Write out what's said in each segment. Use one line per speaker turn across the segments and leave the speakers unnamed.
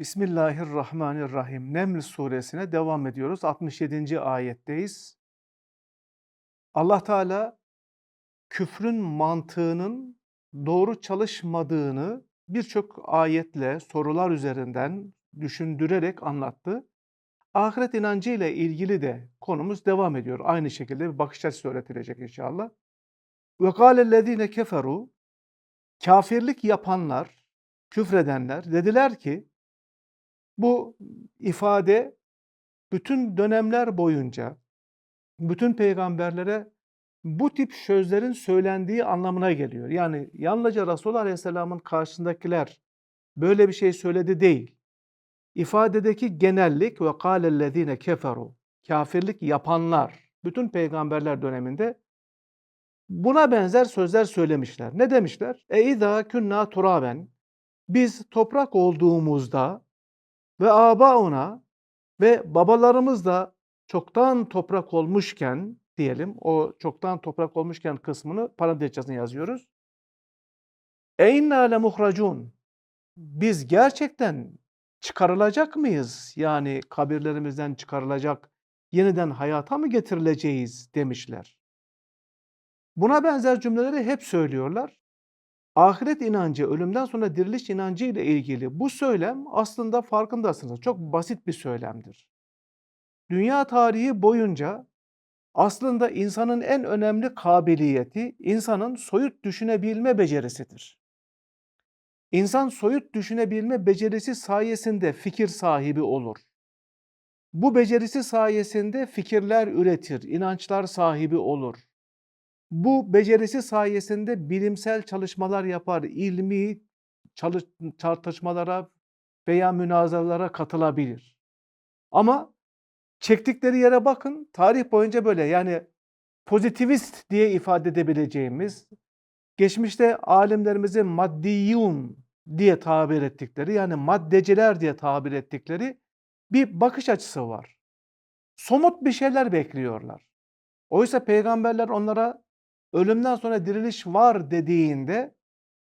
Bismillahirrahmanirrahim. Neml suresine devam ediyoruz. 67. ayetteyiz. Allah Teala küfrün mantığının doğru çalışmadığını birçok ayetle, sorular üzerinden düşündürerek anlattı. Ahiret inancı ile ilgili de konumuz devam ediyor. Aynı şekilde bir bakış açısı öğretilecek inşallah. Ve kâlellezîne keferu kafirlik yapanlar, küfredenler dediler ki bu ifade bütün dönemler boyunca bütün peygamberlere bu tip sözlerin söylendiği anlamına geliyor. Yani yalnızca Resulullah Aleyhisselam'ın karşısındakiler böyle bir şey söyledi değil. İfadedeki genellik ve kâlellezîne keferu kafirlik yapanlar bütün peygamberler döneminde buna benzer sözler söylemişler. Ne demişler? E izâ künnâ turaben biz toprak olduğumuzda ve abauna ve babalarımız da çoktan toprak olmuşken diyelim o çoktan toprak olmuşken kısmını parantez içerisinde yazıyoruz. Eyna le muhracun. Biz gerçekten çıkarılacak mıyız? Yani kabirlerimizden çıkarılacak, yeniden hayata mı getirileceğiz demişler. Buna benzer cümleleri hep söylüyorlar. Ahiret inancı, ölümden sonra diriliş inancı ile ilgili bu söylem aslında farkındasınız. Çok basit bir söylemdir. Dünya tarihi boyunca aslında insanın en önemli kabiliyeti insanın soyut düşünebilme becerisidir. İnsan soyut düşünebilme becerisi sayesinde fikir sahibi olur. Bu becerisi sayesinde fikirler üretir, inançlar sahibi olur. Bu becerisi sayesinde bilimsel çalışmalar yapar, ilmi çalış tartışmalara veya münazaralara katılabilir. Ama çektikleri yere bakın, tarih boyunca böyle yani pozitivist diye ifade edebileceğimiz, geçmişte alimlerimizin maddiyun diye tabir ettikleri yani maddeciler diye tabir ettikleri bir bakış açısı var. Somut bir şeyler bekliyorlar. Oysa peygamberler onlara ölümden sonra diriliş var dediğinde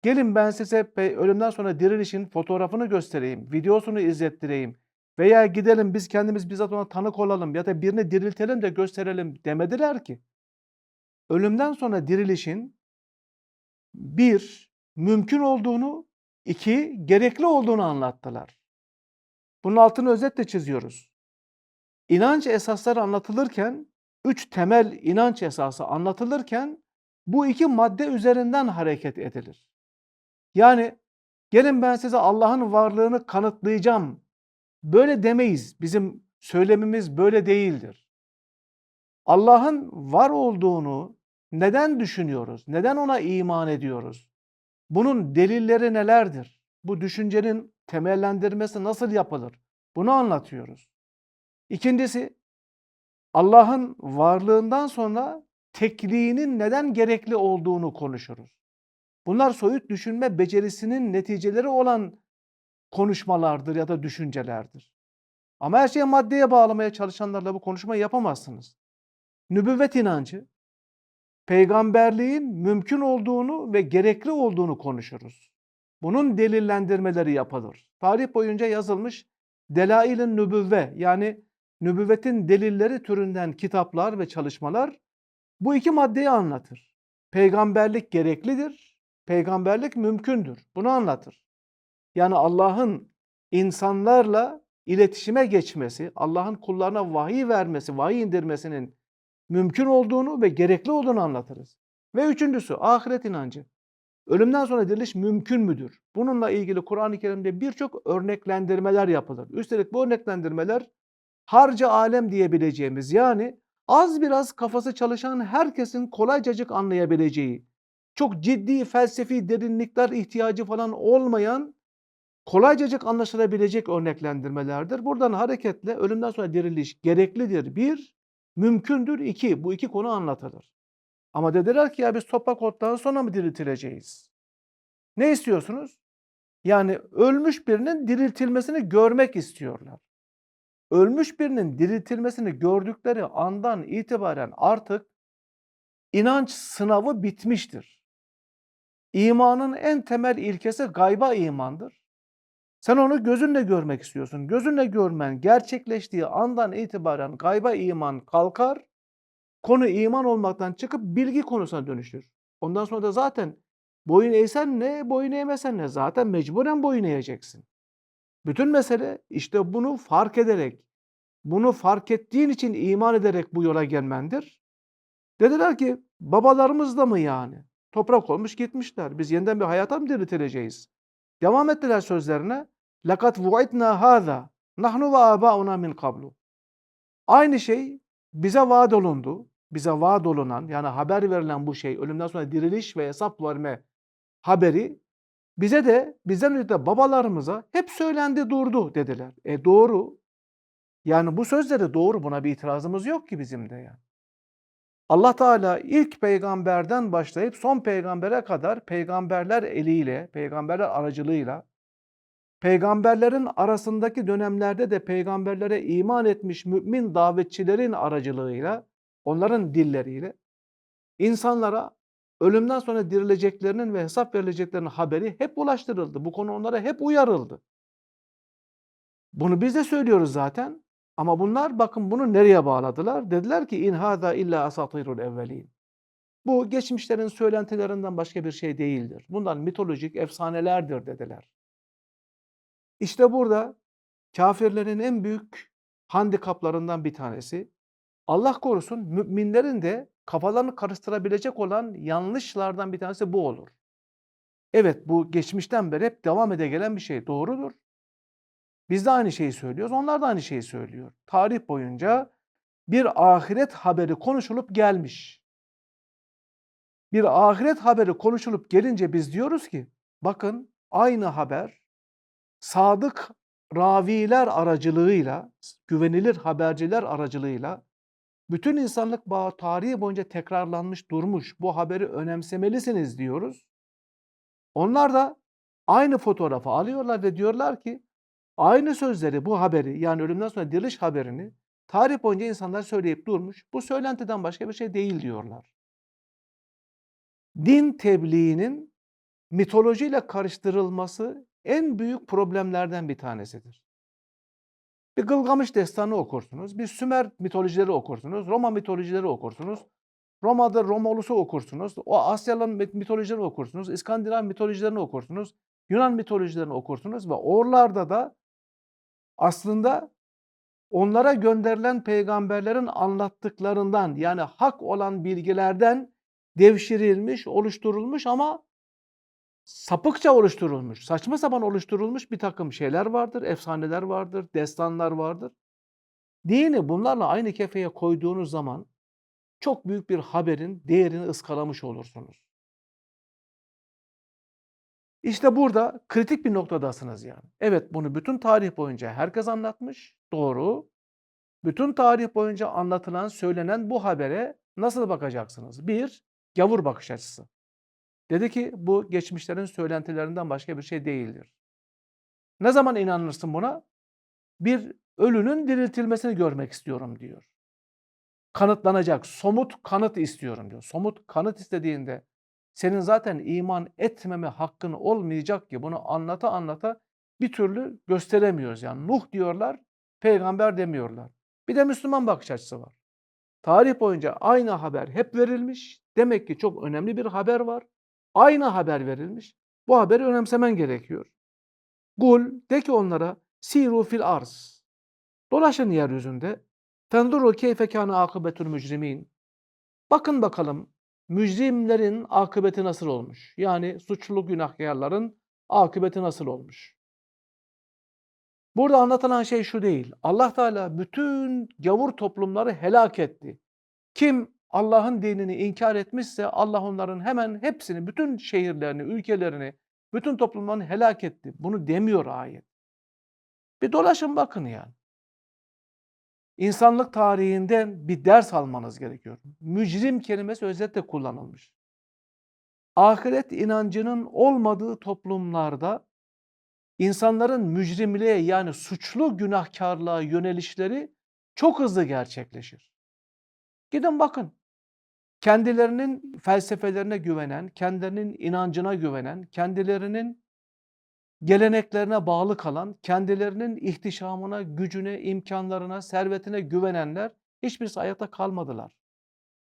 gelin ben size ölümden sonra dirilişin fotoğrafını göstereyim, videosunu izlettireyim veya gidelim biz kendimiz bizzat ona tanık olalım ya da birini diriltelim de gösterelim demediler ki. Ölümden sonra dirilişin bir, mümkün olduğunu, iki, gerekli olduğunu anlattılar. Bunun altını özetle çiziyoruz. İnanç esasları anlatılırken, üç temel inanç esası anlatılırken bu iki madde üzerinden hareket edilir. Yani gelin ben size Allah'ın varlığını kanıtlayacağım. Böyle demeyiz. Bizim söylemimiz böyle değildir. Allah'ın var olduğunu neden düşünüyoruz? Neden ona iman ediyoruz? Bunun delilleri nelerdir? Bu düşüncenin temellendirmesi nasıl yapılır? Bunu anlatıyoruz. İkincisi Allah'ın varlığından sonra tekliğinin neden gerekli olduğunu konuşuruz. Bunlar soyut düşünme becerisinin neticeleri olan konuşmalardır ya da düşüncelerdir. Ama her şeyi maddeye bağlamaya çalışanlarla bu konuşmayı yapamazsınız. Nübüvvet inancı, peygamberliğin mümkün olduğunu ve gerekli olduğunu konuşuruz. Bunun delillendirmeleri yapılır. Tarih boyunca yazılmış Delail-i Nübüvve yani nübüvvetin delilleri türünden kitaplar ve çalışmalar bu iki maddeyi anlatır. Peygamberlik gereklidir, peygamberlik mümkündür. Bunu anlatır. Yani Allah'ın insanlarla iletişime geçmesi, Allah'ın kullarına vahiy vermesi, vahiy indirmesinin mümkün olduğunu ve gerekli olduğunu anlatırız. Ve üçüncüsü ahiret inancı. Ölümden sonra diriliş mümkün müdür? Bununla ilgili Kur'an-ı Kerim'de birçok örneklendirmeler yapılır. Üstelik bu örneklendirmeler harca alem diyebileceğimiz yani az biraz kafası çalışan herkesin kolaycacık anlayabileceği, çok ciddi felsefi derinlikler ihtiyacı falan olmayan, kolaycacık anlaşılabilecek örneklendirmelerdir. Buradan hareketle ölümden sonra diriliş gereklidir. Bir, mümkündür. iki, bu iki konu anlatılır. Ama dediler ki ya biz toprak ottan sonra mı diriltileceğiz? Ne istiyorsunuz? Yani ölmüş birinin diriltilmesini görmek istiyorlar ölmüş birinin diriltilmesini gördükleri andan itibaren artık inanç sınavı bitmiştir. İmanın en temel ilkesi gayba imandır. Sen onu gözünle görmek istiyorsun. Gözünle görmen gerçekleştiği andan itibaren gayba iman kalkar. Konu iman olmaktan çıkıp bilgi konusuna dönüşür. Ondan sonra da zaten boyun eğsen ne, boyun eğmesen ne? Zaten mecburen boyun eğeceksin. Bütün mesele işte bunu fark ederek, bunu fark ettiğin için iman ederek bu yola gelmendir. Dediler ki babalarımız da mı yani? Toprak olmuş gitmişler. Biz yeniden bir hayata mı diriltileceğiz? Devam ettiler sözlerine. Lakat vu'itna hâzâ nahnu ve âbâuna min kablu. Aynı şey bize vaat olundu. Bize vaat olunan yani haber verilen bu şey ölümden sonra diriliş ve hesap verme haberi bize de bizden önce de babalarımıza hep söylendi durdu dediler. E doğru. Yani bu sözleri doğru buna bir itirazımız yok ki bizim de yani. Allah Teala ilk peygamberden başlayıp son peygambere kadar peygamberler eliyle, peygamberler aracılığıyla, peygamberlerin arasındaki dönemlerde de peygamberlere iman etmiş mümin davetçilerin aracılığıyla, onların dilleriyle insanlara ölümden sonra dirileceklerinin ve hesap verileceklerinin haberi hep ulaştırıldı. Bu konu onlara hep uyarıldı. Bunu biz de söylüyoruz zaten. Ama bunlar bakın bunu nereye bağladılar? Dediler ki in hada illa asatirul evvelin. Bu geçmişlerin söylentilerinden başka bir şey değildir. Bunlar mitolojik efsanelerdir dediler. İşte burada kafirlerin en büyük handikaplarından bir tanesi Allah korusun müminlerin de kafalarını karıştırabilecek olan yanlışlardan bir tanesi bu olur. Evet bu geçmişten beri hep devam ede gelen bir şey doğrudur. Biz de aynı şeyi söylüyoruz, onlar da aynı şeyi söylüyor. Tarih boyunca bir ahiret haberi konuşulup gelmiş. Bir ahiret haberi konuşulup gelince biz diyoruz ki bakın aynı haber sadık raviler aracılığıyla, güvenilir haberciler aracılığıyla bütün insanlık bağı tarihi boyunca tekrarlanmış durmuş. Bu haberi önemsemelisiniz diyoruz. Onlar da aynı fotoğrafı alıyorlar ve diyorlar ki aynı sözleri bu haberi yani ölümden sonra diriliş haberini tarih boyunca insanlar söyleyip durmuş. Bu söylentiden başka bir şey değil diyorlar. Din tebliğinin mitolojiyle karıştırılması en büyük problemlerden bir tanesidir. Bir Gılgamış destanı okursunuz, bir Sümer mitolojileri okursunuz, Roma mitolojileri okursunuz. Roma'da Romulusu okursunuz, o Asyalı mitolojileri okursunuz, İskandinav mitolojilerini okursunuz, Yunan mitolojilerini okursunuz ve oralarda da aslında onlara gönderilen peygamberlerin anlattıklarından yani hak olan bilgilerden devşirilmiş, oluşturulmuş ama sapıkça oluşturulmuş, saçma sapan oluşturulmuş bir takım şeyler vardır, efsaneler vardır, destanlar vardır. Dini bunlarla aynı kefeye koyduğunuz zaman çok büyük bir haberin değerini ıskalamış olursunuz. İşte burada kritik bir noktadasınız yani. Evet bunu bütün tarih boyunca herkes anlatmış, doğru. Bütün tarih boyunca anlatılan, söylenen bu habere nasıl bakacaksınız? Bir, gavur bakış açısı. Dedi ki bu geçmişlerin söylentilerinden başka bir şey değildir. Ne zaman inanırsın buna? Bir ölünün diriltilmesini görmek istiyorum diyor. Kanıtlanacak, somut kanıt istiyorum diyor. Somut kanıt istediğinde senin zaten iman etmeme hakkın olmayacak ki bunu anlata anlata bir türlü gösteremiyoruz. Yani Nuh diyorlar, peygamber demiyorlar. Bir de Müslüman bakış açısı var. Tarih boyunca aynı haber hep verilmiş. Demek ki çok önemli bir haber var. Aynı haber verilmiş. Bu haberi önemsemen gerekiyor. Kul de ki onlara siru fil arz. Dolaşın yeryüzünde. Fenduru keyfe kâne akıbetül mücrimin. Bakın bakalım mücrimlerin akıbeti nasıl olmuş? Yani suçlu günahkarların akıbeti nasıl olmuş? Burada anlatılan şey şu değil. Allah Teala bütün gavur toplumları helak etti. Kim Allah'ın dinini inkar etmişse Allah onların hemen hepsini, bütün şehirlerini, ülkelerini, bütün toplumlarını helak etti. Bunu demiyor ayet. Bir dolaşın bakın yani. İnsanlık tarihinden bir ders almanız gerekiyor. Mücrim kelimesi özetle kullanılmış. Ahiret inancının olmadığı toplumlarda insanların mücrimliğe yani suçlu günahkarlığa yönelişleri çok hızlı gerçekleşir. Gidin bakın. Kendilerinin felsefelerine güvenen, kendilerinin inancına güvenen, kendilerinin geleneklerine bağlı kalan, kendilerinin ihtişamına, gücüne, imkanlarına, servetine güvenenler hiçbirisi ayakta kalmadılar.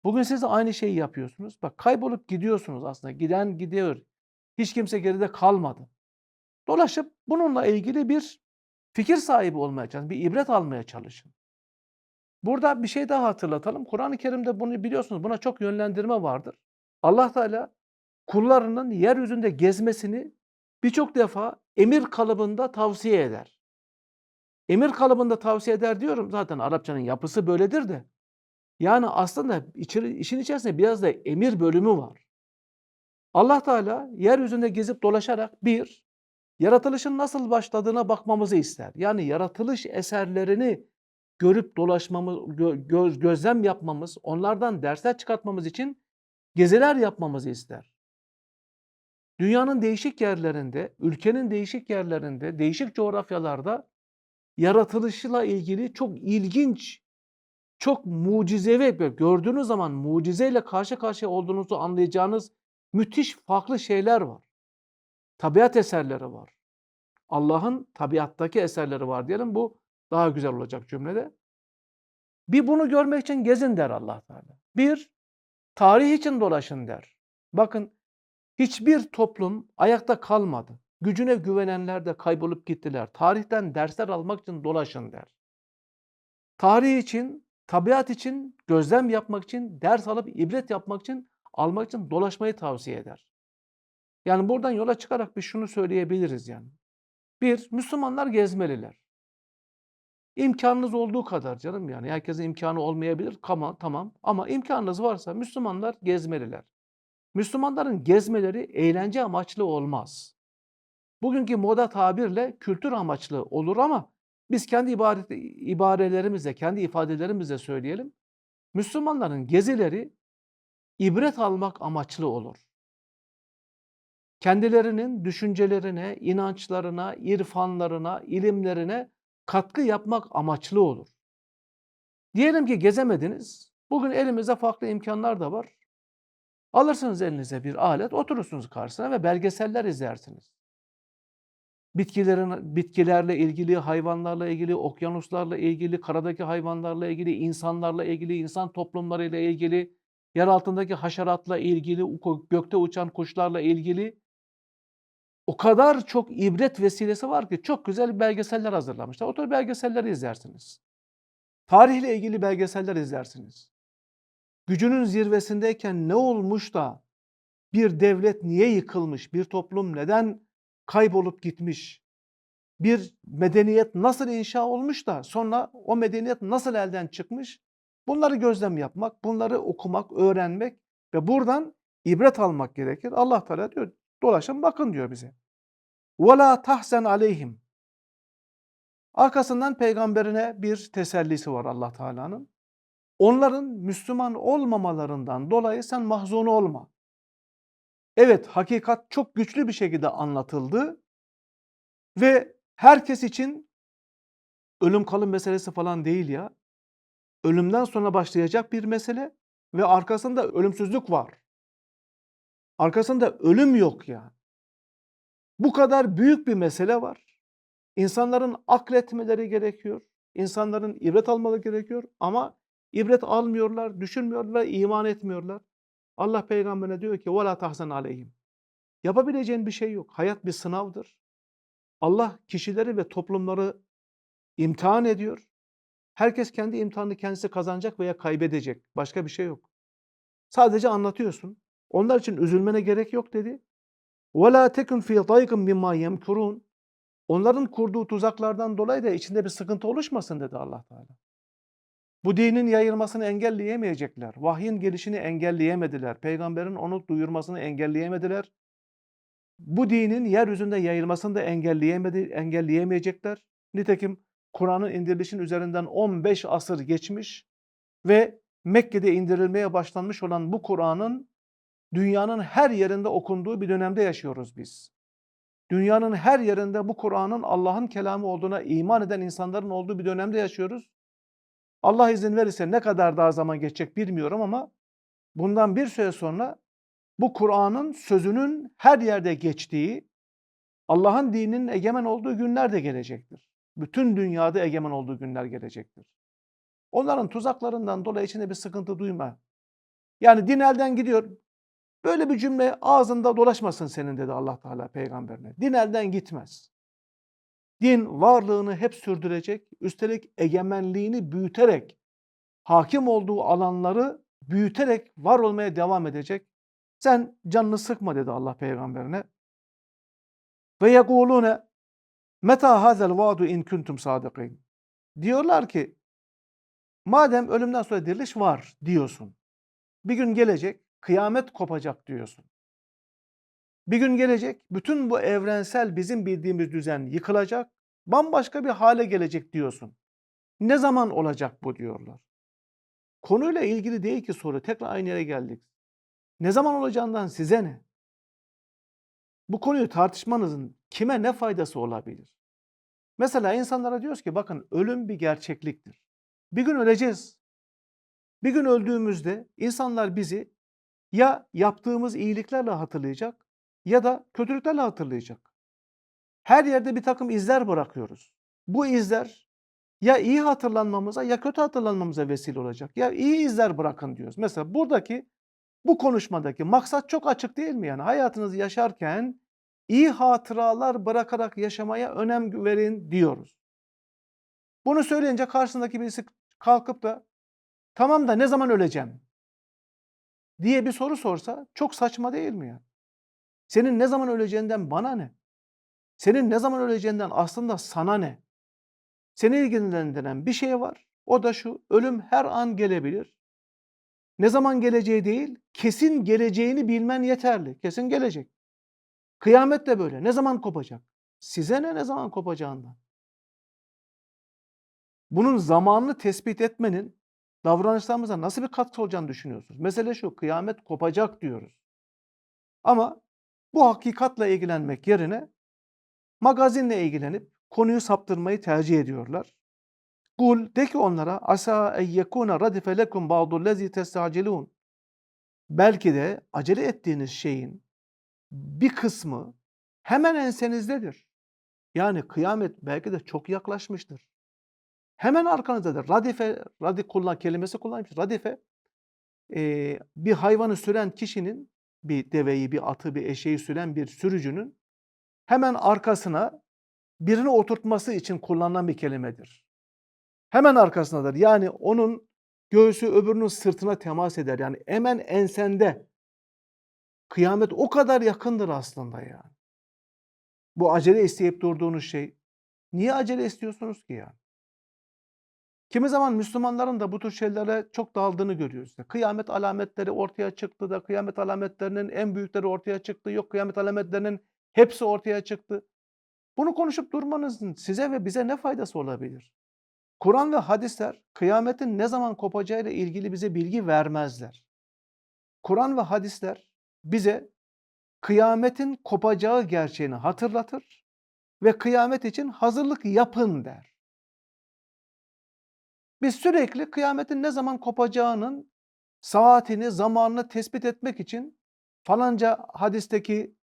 Bugün siz de aynı şeyi yapıyorsunuz. Bak kaybolup gidiyorsunuz aslında. Giden gidiyor. Hiç kimse geride kalmadı. Dolaşıp bununla ilgili bir fikir sahibi olmaya çalışın. Bir ibret almaya çalışın. Burada bir şey daha hatırlatalım. Kur'an-ı Kerim'de bunu biliyorsunuz. Buna çok yönlendirme vardır. Allah Teala kullarının yeryüzünde gezmesini birçok defa emir kalıbında tavsiye eder. Emir kalıbında tavsiye eder diyorum. Zaten Arapçanın yapısı böyledir de. Yani aslında içeri, işin içerisinde biraz da emir bölümü var. Allah Teala yeryüzünde gezip dolaşarak bir, yaratılışın nasıl başladığına bakmamızı ister. Yani yaratılış eserlerini görüp dolaşmamız, gö- göz, gözlem yapmamız, onlardan dersler çıkartmamız için geziler yapmamızı ister. Dünyanın değişik yerlerinde, ülkenin değişik yerlerinde, değişik coğrafyalarda yaratılışıyla ilgili çok ilginç, çok mucizevi, gördüğünüz zaman mucizeyle karşı karşıya olduğunuzu anlayacağınız müthiş farklı şeyler var. Tabiat eserleri var. Allah'ın tabiattaki eserleri var diyelim. Bu daha güzel olacak cümlede. Bir bunu görmek için gezin der Allah Teala. Bir, tarih için dolaşın der. Bakın hiçbir toplum ayakta kalmadı. Gücüne güvenenler de kaybolup gittiler. Tarihten dersler almak için dolaşın der. Tarih için, tabiat için, gözlem yapmak için, ders alıp ibret yapmak için, almak için dolaşmayı tavsiye eder. Yani buradan yola çıkarak bir şunu söyleyebiliriz yani. Bir, Müslümanlar gezmeliler. İmkanınız olduğu kadar canım yani. Herkesin imkanı olmayabilir. Tamam, tamam. Ama imkanınız varsa Müslümanlar gezmeliler. Müslümanların gezmeleri eğlence amaçlı olmaz. Bugünkü moda tabirle kültür amaçlı olur ama biz kendi ibaret, ibarelerimizle, kendi ifadelerimizle söyleyelim. Müslümanların gezileri ibret almak amaçlı olur. Kendilerinin düşüncelerine, inançlarına, irfanlarına, ilimlerine katkı yapmak amaçlı olur. Diyelim ki gezemediniz. Bugün elimizde farklı imkanlar da var. Alırsınız elinize bir alet, oturursunuz karşısına ve belgeseller izlersiniz. Bitkilerin, bitkilerle ilgili, hayvanlarla ilgili, okyanuslarla ilgili, karadaki hayvanlarla ilgili, insanlarla ilgili, insan toplumlarıyla ilgili, yer altındaki haşeratla ilgili, gökte uçan kuşlarla ilgili o kadar çok ibret vesilesi var ki çok güzel belgeseller hazırlamışlar. O tür belgeselleri izlersiniz. Tarihle ilgili belgeseller izlersiniz. Gücünün zirvesindeyken ne olmuş da bir devlet niye yıkılmış, bir toplum neden kaybolup gitmiş, bir medeniyet nasıl inşa olmuş da sonra o medeniyet nasıl elden çıkmış, bunları gözlem yapmak, bunları okumak, öğrenmek ve buradan ibret almak gerekir. Allah Teala diyor dolaşın bakın diyor bize. وَلَا tahsen aleyhim. Arkasından peygamberine bir tesellisi var Allah Teala'nın. Onların Müslüman olmamalarından dolayı sen mahzun olma. Evet hakikat çok güçlü bir şekilde anlatıldı ve herkes için ölüm kalım meselesi falan değil ya. Ölümden sonra başlayacak bir mesele ve arkasında ölümsüzlük var. Arkasında ölüm yok yani. Bu kadar büyük bir mesele var. İnsanların akletmeleri gerekiyor. İnsanların ibret almaları gerekiyor ama ibret almıyorlar, düşünmüyorlar, iman etmiyorlar. Allah peygamberine diyor ki وَلَا تَحْزَنْ عَلَيْهِمْ Yapabileceğin bir şey yok. Hayat bir sınavdır. Allah kişileri ve toplumları imtihan ediyor. Herkes kendi imtihanını kendisi kazanacak veya kaybedecek. Başka bir şey yok. Sadece anlatıyorsun. Onlar için üzülmene gerek yok dedi. وَلَا تَكُنْ فِي ضَيْقٍ مِمَّا يَمْكُرُونَ Onların kurduğu tuzaklardan dolayı da içinde bir sıkıntı oluşmasın dedi Allah Teala. Bu dinin yayılmasını engelleyemeyecekler. Vahyin gelişini engelleyemediler. Peygamberin onu duyurmasını engelleyemediler. Bu dinin yeryüzünde yayılmasını da engelleyemedi, engelleyemeyecekler. Nitekim Kur'an'ın indirilişin üzerinden 15 asır geçmiş ve Mekke'de indirilmeye başlanmış olan bu Kur'an'ın dünyanın her yerinde okunduğu bir dönemde yaşıyoruz biz. Dünyanın her yerinde bu Kur'an'ın Allah'ın kelamı olduğuna iman eden insanların olduğu bir dönemde yaşıyoruz. Allah izin verirse ne kadar daha zaman geçecek bilmiyorum ama bundan bir süre sonra bu Kur'an'ın sözünün her yerde geçtiği, Allah'ın dininin egemen olduğu günler de gelecektir. Bütün dünyada egemen olduğu günler gelecektir. Onların tuzaklarından dolayı içinde bir sıkıntı duyma. Yani din elden gidiyor. Böyle bir cümle ağzında dolaşmasın senin dedi Allah Teala peygamberine. Din elden gitmez. Din varlığını hep sürdürecek, üstelik egemenliğini büyüterek, hakim olduğu alanları büyüterek var olmaya devam edecek. Sen canını sıkma dedi Allah peygamberine. Ve yekulune meta hazel vaadu in kuntum sadikin. Diyorlar ki madem ölümden sonra diriliş var diyorsun. Bir gün gelecek, kıyamet kopacak diyorsun. Bir gün gelecek, bütün bu evrensel bizim bildiğimiz düzen yıkılacak, bambaşka bir hale gelecek diyorsun. Ne zaman olacak bu diyorlar. Konuyla ilgili değil ki soru. Tekrar aynı yere geldik. Ne zaman olacağından size ne? Bu konuyu tartışmanızın kime ne faydası olabilir? Mesela insanlara diyoruz ki bakın ölüm bir gerçekliktir. Bir gün öleceğiz. Bir gün öldüğümüzde insanlar bizi ya yaptığımız iyiliklerle hatırlayacak ya da kötülüklerle hatırlayacak. Her yerde bir takım izler bırakıyoruz. Bu izler ya iyi hatırlanmamıza ya kötü hatırlanmamıza vesile olacak. Ya iyi izler bırakın diyoruz. Mesela buradaki bu konuşmadaki maksat çok açık değil mi yani? Hayatınızı yaşarken iyi hatıralar bırakarak yaşamaya önem verin diyoruz. Bunu söyleyince karşısındaki birisi kalkıp da tamam da ne zaman öleceğim diye bir soru sorsa çok saçma değil mi ya? Senin ne zaman öleceğinden bana ne? Senin ne zaman öleceğinden aslında sana ne? Seni ilgilendiren bir şey var. O da şu, ölüm her an gelebilir. Ne zaman geleceği değil, kesin geleceğini bilmen yeterli. Kesin gelecek. Kıyamet de böyle. Ne zaman kopacak? Size ne ne zaman kopacağından? Bunun zamanını tespit etmenin davranışlarımıza nasıl bir katkı olacağını düşünüyorsunuz? Mesele şu, kıyamet kopacak diyoruz. Ama bu hakikatla ilgilenmek yerine magazinle ilgilenip konuyu saptırmayı tercih ediyorlar. Kul de ki onlara asa en yekuna radife lekum ba'dullezi. Belki de acele ettiğiniz şeyin bir kısmı hemen ensenizdedir. Yani kıyamet belki de çok yaklaşmıştır. Hemen arkanızdadır. Radife, radi kullan kelimesi kullanmış. Radife e, bir hayvanı süren kişinin bir deveyi, bir atı, bir eşeği süren bir sürücünün hemen arkasına birini oturtması için kullanılan bir kelimedir. Hemen arkasındadır. Yani onun göğsü öbürünün sırtına temas eder. Yani hemen ensende. Kıyamet o kadar yakındır aslında yani. Bu acele isteyip durduğunuz şey. Niye acele istiyorsunuz ki yani? Kimi zaman Müslümanların da bu tür şeylere çok daldığını görüyoruz. Kıyamet alametleri ortaya çıktı da kıyamet alametlerinin en büyükleri ortaya çıktı. Yok kıyamet alametlerinin hepsi ortaya çıktı. Bunu konuşup durmanızın size ve bize ne faydası olabilir? Kur'an ve hadisler kıyametin ne zaman kopacağıyla ilgili bize bilgi vermezler. Kur'an ve hadisler bize kıyametin kopacağı gerçeğini hatırlatır ve kıyamet için hazırlık yapın der. Biz sürekli kıyametin ne zaman kopacağının saatini, zamanını tespit etmek için falanca hadisteki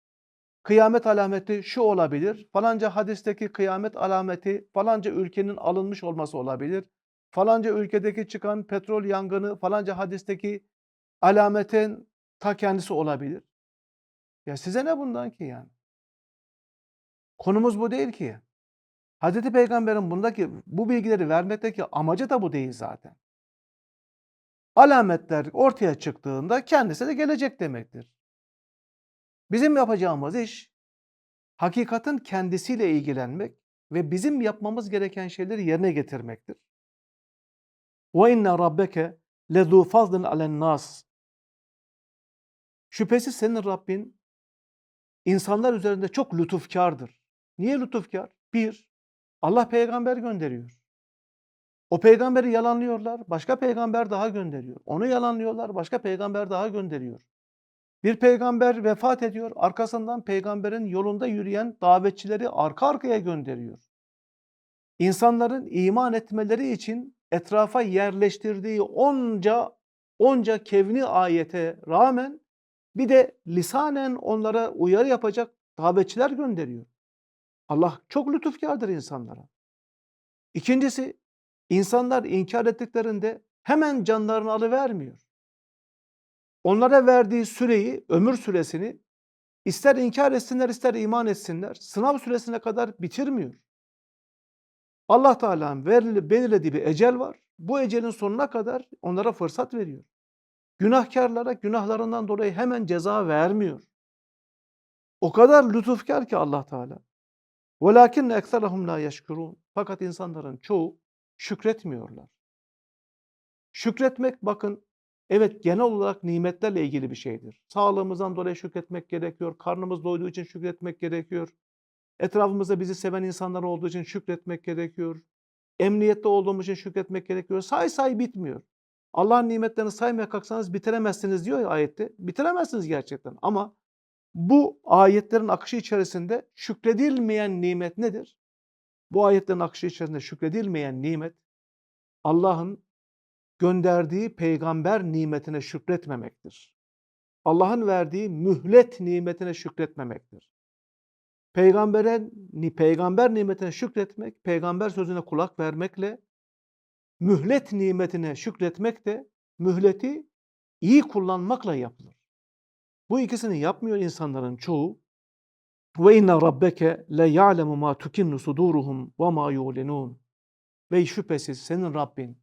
kıyamet alameti şu olabilir, falanca hadisteki kıyamet alameti falanca ülkenin alınmış olması olabilir, falanca ülkedeki çıkan petrol yangını falanca hadisteki alametin ta kendisi olabilir. Ya size ne bundan ki yani? Konumuz bu değil ki. Hazreti Peygamber'in bundaki bu bilgileri vermekteki amacı da bu değil zaten. Alametler ortaya çıktığında kendisi de gelecek demektir. Bizim yapacağımız iş hakikatin kendisiyle ilgilenmek ve bizim yapmamız gereken şeyleri yerine getirmektir. Ve inne rabbeke lezu fazlin alen nas. Şüphesiz senin Rabbin insanlar üzerinde çok lütufkardır. Niye lütufkar? Bir, Allah peygamber gönderiyor. O peygamberi yalanlıyorlar, başka peygamber daha gönderiyor. Onu yalanlıyorlar, başka peygamber daha gönderiyor. Bir peygamber vefat ediyor, arkasından peygamberin yolunda yürüyen davetçileri arka arkaya gönderiyor. İnsanların iman etmeleri için etrafa yerleştirdiği onca onca kevni ayete rağmen bir de lisanen onlara uyarı yapacak davetçiler gönderiyor. Allah çok lütufkardır insanlara. İkincisi, insanlar inkar ettiklerinde hemen canlarını alıvermiyor. Onlara verdiği süreyi, ömür süresini ister inkar etsinler ister iman etsinler sınav süresine kadar bitirmiyor. Allah Teala'nın belirlediği bir ecel var. Bu ecelin sonuna kadar onlara fırsat veriyor. Günahkarlara günahlarından dolayı hemen ceza vermiyor. O kadar lütufkar ki Allah Teala. وَلَاكِنَّ اَكْثَرَهُمْ لَا يَشْكُرُونَ Fakat insanların çoğu şükretmiyorlar. Şükretmek bakın evet genel olarak nimetlerle ilgili bir şeydir. Sağlığımızdan dolayı şükretmek gerekiyor. Karnımız doyduğu için şükretmek gerekiyor. Etrafımızda bizi seven insanlar olduğu için şükretmek gerekiyor. Emniyette olduğumuz için şükretmek gerekiyor. Say say bitmiyor. Allah'ın nimetlerini saymaya kalksanız bitiremezsiniz diyor ya ayette. Bitiremezsiniz gerçekten ama bu ayetlerin akışı içerisinde şükredilmeyen nimet nedir? Bu ayetlerin akışı içerisinde şükredilmeyen nimet Allah'ın gönderdiği peygamber nimetine şükretmemektir. Allah'ın verdiği mühlet nimetine şükretmemektir. Peygambere, peygamber nimetine şükretmek, peygamber sözüne kulak vermekle mühlet nimetine şükretmek de mühleti iyi kullanmakla yapılır. Bu ikisini yapmıyor insanların çoğu. Ve inne rabbeke le ya'lemu ma tukinnu suduruhum ve ma yu'linun. Ve şüphesiz senin Rabbin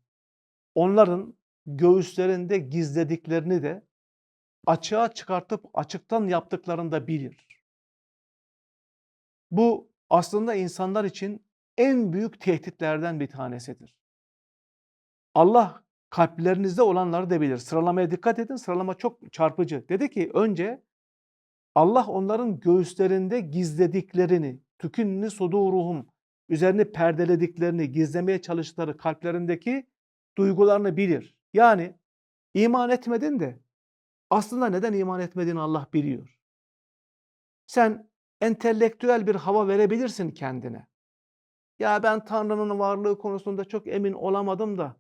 onların göğüslerinde gizlediklerini de açığa çıkartıp açıktan yaptıklarını da bilir. Bu aslında insanlar için en büyük tehditlerden bir tanesidir. Allah kalplerinizde olanları da bilir. Sıralamaya dikkat edin. Sıralama çok çarpıcı. Dedi ki önce Allah onların göğüslerinde gizlediklerini, tükünni suduruhum, üzerini perdelediklerini, gizlemeye çalıştıkları kalplerindeki duygularını bilir. Yani iman etmedin de aslında neden iman etmediğini Allah biliyor. Sen entelektüel bir hava verebilirsin kendine. Ya ben Tanrı'nın varlığı konusunda çok emin olamadım da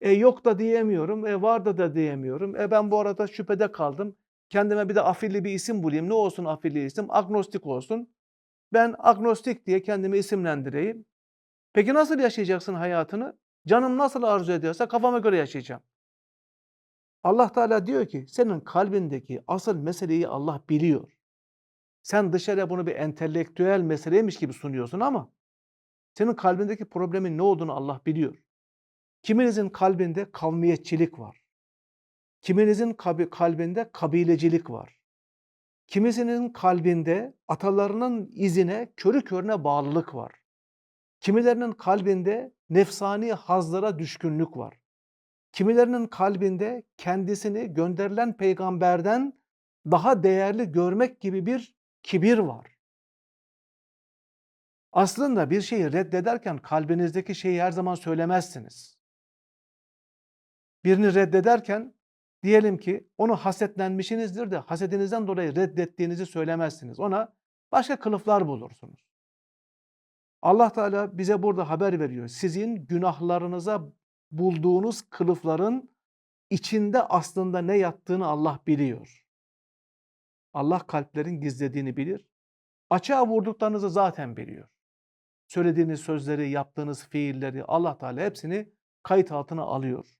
e yok da diyemiyorum, e var da da diyemiyorum. E ben bu arada şüphede kaldım. Kendime bir de afilli bir isim bulayım. Ne olsun afilli isim? Agnostik olsun. Ben agnostik diye kendimi isimlendireyim. Peki nasıl yaşayacaksın hayatını? Canım nasıl arzu ediyorsa kafama göre yaşayacağım. Allah Teala diyor ki senin kalbindeki asıl meseleyi Allah biliyor. Sen dışarıya bunu bir entelektüel meseleymiş gibi sunuyorsun ama senin kalbindeki problemin ne olduğunu Allah biliyor. Kiminizin kalbinde kavmiyetçilik var. Kiminizin kalbinde kabilecilik var. Kimisinin kalbinde atalarının izine körü körüne bağlılık var. Kimilerinin kalbinde nefsani hazlara düşkünlük var. Kimilerinin kalbinde kendisini gönderilen peygamberden daha değerli görmek gibi bir kibir var. Aslında bir şeyi reddederken kalbinizdeki şeyi her zaman söylemezsiniz. Birini reddederken diyelim ki onu hasetlenmişsinizdir de hasedinizden dolayı reddettiğinizi söylemezsiniz. Ona başka kılıflar bulursunuz. Allah Teala bize burada haber veriyor. Sizin günahlarınıza bulduğunuz kılıfların içinde aslında ne yattığını Allah biliyor. Allah kalplerin gizlediğini bilir. Açığa vurduklarınızı zaten biliyor. Söylediğiniz sözleri, yaptığınız fiilleri Allah Teala hepsini kayıt altına alıyor.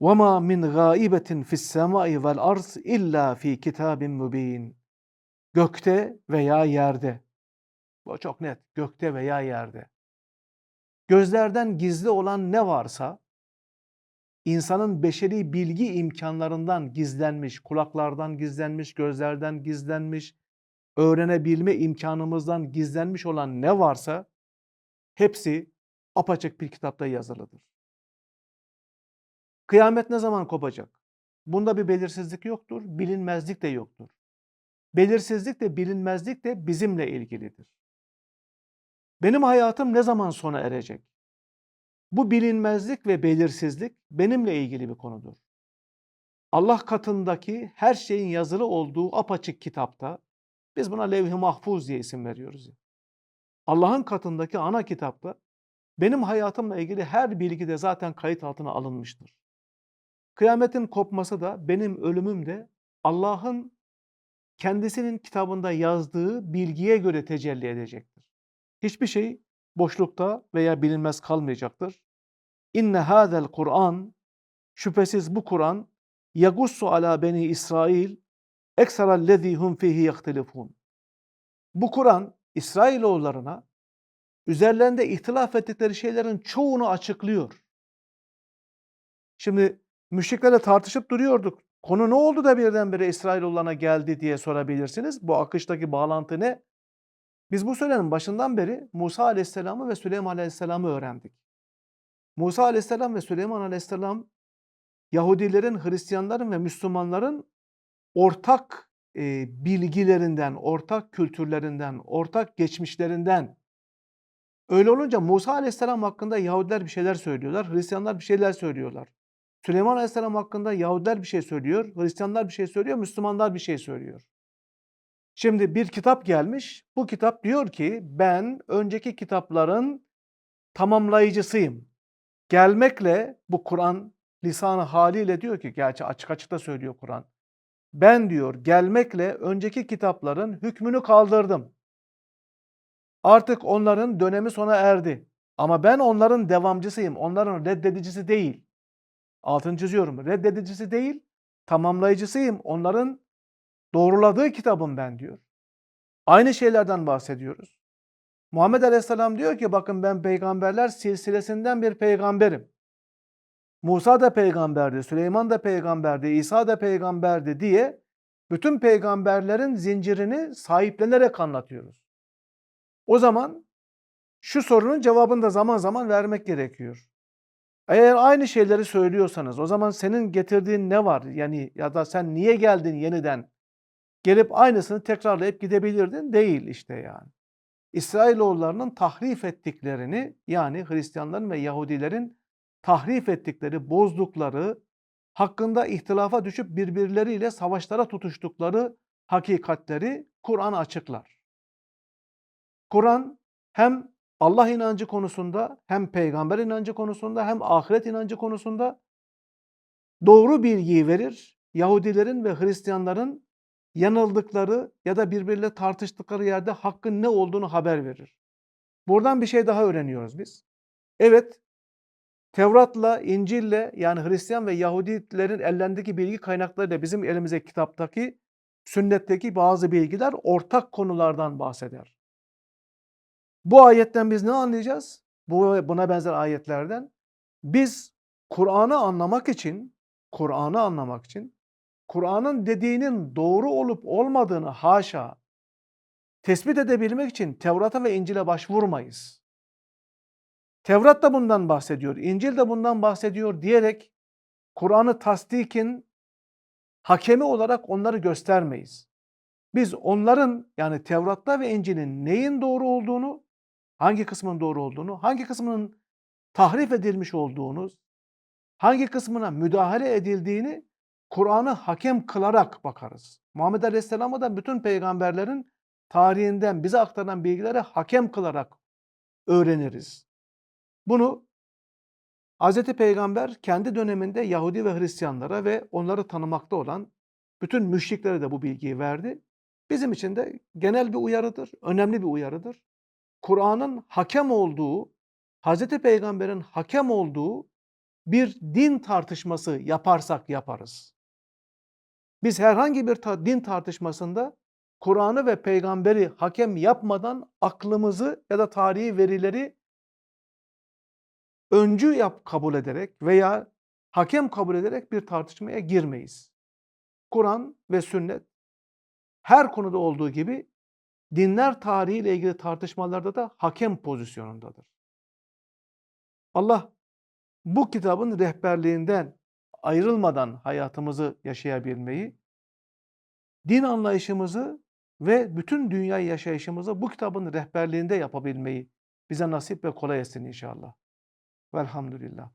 وَمَا مِنْ غَائِبَةٍ فِي السَّمَاءِ وَالْأَرْضِ اِلَّا ف۪ي كِتَابٍ مُب۪ينٍ Gökte veya yerde. Bu çok net. Gökte veya yerde. Gözlerden gizli olan ne varsa, insanın beşeri bilgi imkanlarından gizlenmiş, kulaklardan gizlenmiş, gözlerden gizlenmiş, öğrenebilme imkanımızdan gizlenmiş olan ne varsa, hepsi apaçık bir kitapta yazılıdır. Kıyamet ne zaman kopacak? Bunda bir belirsizlik yoktur, bilinmezlik de yoktur. Belirsizlik de bilinmezlik de bizimle ilgilidir. Benim hayatım ne zaman sona erecek? Bu bilinmezlik ve belirsizlik benimle ilgili bir konudur. Allah katındaki her şeyin yazılı olduğu apaçık kitapta, biz buna levh-i mahfuz diye isim veriyoruz. Allah'ın katındaki ana kitapta benim hayatımla ilgili her bilgi de zaten kayıt altına alınmıştır. Kıyametin kopması da benim ölümüm de Allah'ın kendisinin kitabında yazdığı bilgiye göre tecelli edecektir. Hiçbir şey boşlukta veya bilinmez kalmayacaktır. İnne hadel Kur'an şüphesiz bu Kur'an yagussu ala beni İsrail ekserallezî hum fihi yahtelifun. Bu Kur'an İsrailoğullarına üzerlerinde ihtilaf ettikleri şeylerin çoğunu açıklıyor. Şimdi müşriklerle tartışıp duruyorduk. Konu ne oldu da birdenbire İsrailoğullarına geldi diye sorabilirsiniz. Bu akıştaki bağlantı ne? Biz bu söylenin başından beri Musa Aleyhisselam'ı ve Süleyman Aleyhisselam'ı öğrendik. Musa Aleyhisselam ve Süleyman Aleyhisselam Yahudilerin, Hristiyanların ve Müslümanların ortak e, bilgilerinden, ortak kültürlerinden, ortak geçmişlerinden. Öyle olunca Musa Aleyhisselam hakkında Yahudiler bir şeyler söylüyorlar, Hristiyanlar bir şeyler söylüyorlar. Süleyman Aleyhisselam hakkında Yahudiler bir şey söylüyor, Hristiyanlar bir şey söylüyor, Müslümanlar bir şey söylüyor. Şimdi bir kitap gelmiş. Bu kitap diyor ki ben önceki kitapların tamamlayıcısıyım. Gelmekle bu Kur'an lisanı haliyle diyor ki gerçi açık açık da söylüyor Kur'an. Ben diyor gelmekle önceki kitapların hükmünü kaldırdım. Artık onların dönemi sona erdi. Ama ben onların devamcısıyım. Onların reddedicisi değil. Altını çiziyorum. Reddedicisi değil, tamamlayıcısıyım. Onların doğruladığı kitabım ben diyor. Aynı şeylerden bahsediyoruz. Muhammed Aleyhisselam diyor ki bakın ben peygamberler silsilesinden bir peygamberim. Musa da peygamberdi, Süleyman da peygamberdi, İsa da peygamberdi diye bütün peygamberlerin zincirini sahiplenerek anlatıyoruz. O zaman şu sorunun cevabını da zaman zaman vermek gerekiyor. Eğer aynı şeyleri söylüyorsanız o zaman senin getirdiğin ne var? Yani ya da sen niye geldin yeniden? Gelip aynısını tekrarlayıp gidebilirdin. Değil işte yani. İsrailoğullarının tahrif ettiklerini yani Hristiyanların ve Yahudilerin tahrif ettikleri, bozdukları, hakkında ihtilafa düşüp birbirleriyle savaşlara tutuştukları hakikatleri Kur'an açıklar. Kur'an hem Allah inancı konusunda, hem peygamber inancı konusunda, hem ahiret inancı konusunda doğru bilgiyi verir. Yahudilerin ve Hristiyanların yanıldıkları ya da birbiriyle tartıştıkları yerde hakkın ne olduğunu haber verir. Buradan bir şey daha öğreniyoruz biz. Evet, Tevrat'la, İncil'le yani Hristiyan ve Yahudilerin ellerindeki bilgi kaynaklarıyla bizim elimize kitaptaki, sünnetteki bazı bilgiler ortak konulardan bahseder. Bu ayetten biz ne anlayacağız? Bu buna benzer ayetlerden biz Kur'an'ı anlamak için, Kur'an'ı anlamak için Kur'an'ın dediğinin doğru olup olmadığını haşa tespit edebilmek için Tevrat'a ve İncil'e başvurmayız. Tevrat da bundan bahsediyor, İncil de bundan bahsediyor diyerek Kur'an'ı tasdikin hakemi olarak onları göstermeyiz. Biz onların yani Tevrat'ta ve İncil'in neyin doğru olduğunu, hangi kısmının doğru olduğunu, hangi kısmının tahrif edilmiş olduğunu, hangi kısmına müdahale edildiğini Kur'an'ı hakem kılarak bakarız. Muhammed Aleyhisselam'a da bütün peygamberlerin tarihinden bize aktaran bilgileri hakem kılarak öğreniriz. Bunu Hz. Peygamber kendi döneminde Yahudi ve Hristiyanlara ve onları tanımakta olan bütün müşriklere de bu bilgiyi verdi. Bizim için de genel bir uyarıdır, önemli bir uyarıdır. Kur'an'ın hakem olduğu, Hz. Peygamber'in hakem olduğu bir din tartışması yaparsak yaparız. Biz herhangi bir ta din tartışmasında Kur'an'ı ve peygamberi hakem yapmadan aklımızı ya da tarihi verileri öncü yap kabul ederek veya hakem kabul ederek bir tartışmaya girmeyiz. Kur'an ve sünnet her konuda olduğu gibi dinler tarihiyle ilgili tartışmalarda da hakem pozisyonundadır. Allah bu kitabın rehberliğinden ayrılmadan hayatımızı yaşayabilmeyi, din anlayışımızı ve bütün dünya yaşayışımızı bu kitabın rehberliğinde yapabilmeyi bize nasip ve kolay etsin inşallah. Velhamdülillah.